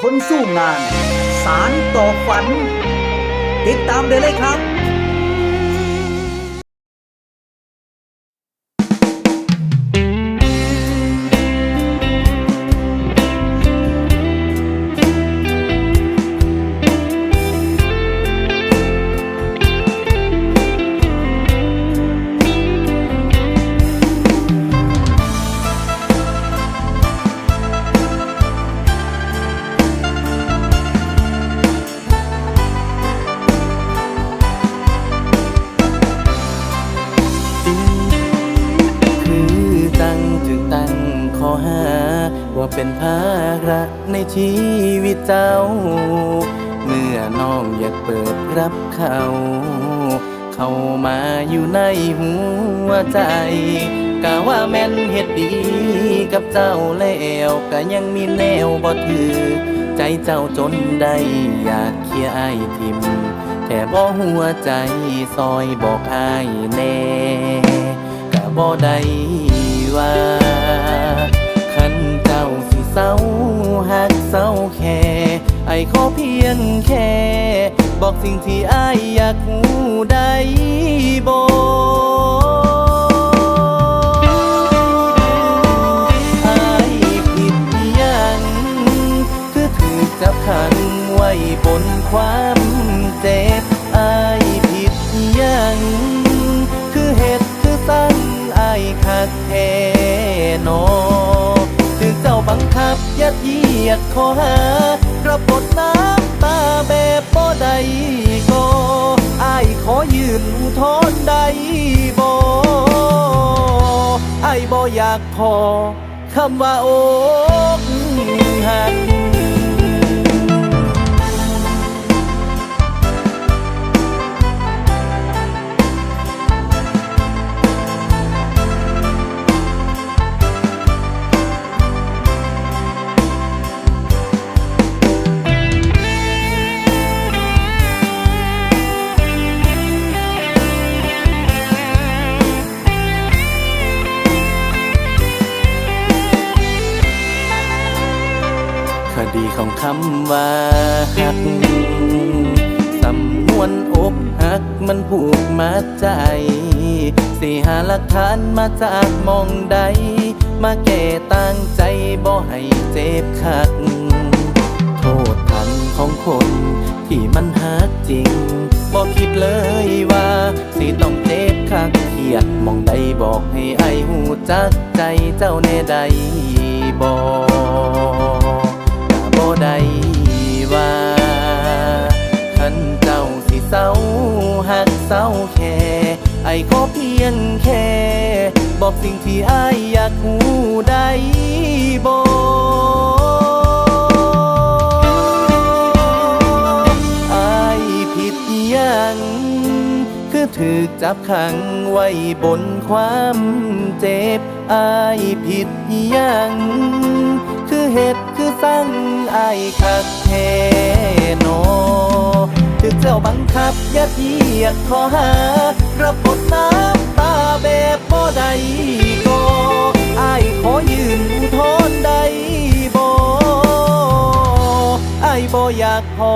คนสู้งาน สารต่อฝัน ติดตามได้เลยครับ หา ว่าเป็นภาระในชีวิตเจ้า เมื่อน้องอยากเปิดรับเขา เข้ามาอยู่ในหัวใจกะว่าแม่นเฮ็ดดีกับเจ้าแล้วก็ยังมีแนวบ่ถือ ใจเจ้าจนได้อยากเคลียร์ไอ้ายทิมแต่บ่หัวใจซอยบอกอายแน่กะบ่ได้ว่า เศร้าหักเศร้าแค่ ไอ้ขอเพียงแค่ บอกสิ่งที่ไออยากหูได้บ่อายผิดยังคือถูกจับขังไว้บนความเจ็บอายผิดยัง คือเหตุคือสั่งอายคักแท้นอ บับยัดเยียดขอหากระปดน้ำตาแบบบ่ได้ก็อายขอยืนทอนได้บ่อายบ่อยากพอคำว่าโอกหัก คำว่าหักสำนวนอกหักมันผูกมาใจ สิหาหลักฐานมาจากมองใด มาแก้ตั้งใจบ่ให้เจ็บคัก โทษทันของคนที่มันหักจริงบอกคิดเลยว่า สิต้องเจ็บคักเครียดมองใดบอกให้ไอายหูจักใจเจ้าแน่ใดบอก ได้ว่าคันเจ้าสิเศร้าหักเศร้าแค่ไอ้ขอเพียงแค่ บอกสิ่งที่ไอายอยากหูได้บอกอผิดยังคือถูกจับขังไว้บนความเจ็บอายผิดยัง เหตุคือสั่งไอคักแท้นอถึกเจ้าบังคับยัดเยียดขอหารับบทน้ำตาแบบบ่ได้ก็ไอขอยืนอุทธรณ์ได้บ่ไอบ่อยากพอ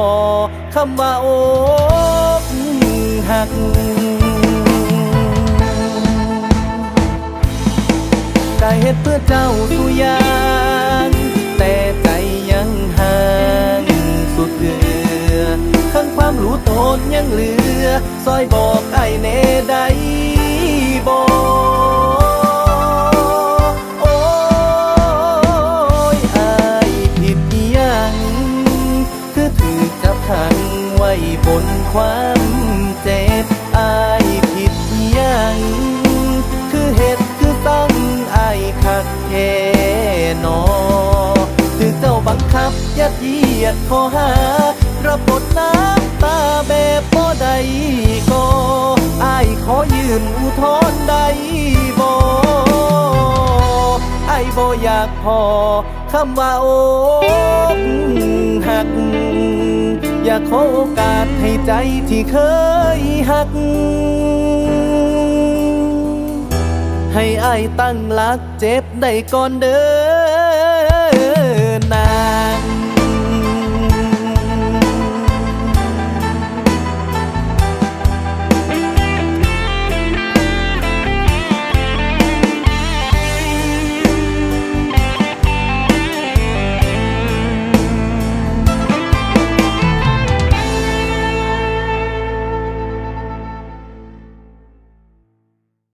คำว่าโอกหักกายเฮ็ดเพื่อเจ้าทุยา รู้ตนยังเหลือ ซอยบอกไอ้แน่ได้บอกโอ้ยไอายผิดยังคือถูกจับขังไว้บนความเจ็บไอายผิดยังคือเหตุคือตั้งไอายคักแท้นอคือเจ้าบังคับยัดเยียดขอหารับบทน้ำ ได้ก็อายขอยืนอุทธรณ์ได้บ่ไอ้ายบ่อยากพอคำว่าโอกหัก อยากขอโอกาสให้ใจที่เคยหัก ให้อายตั้งหลักเจ็บได้ก่อนเด้อ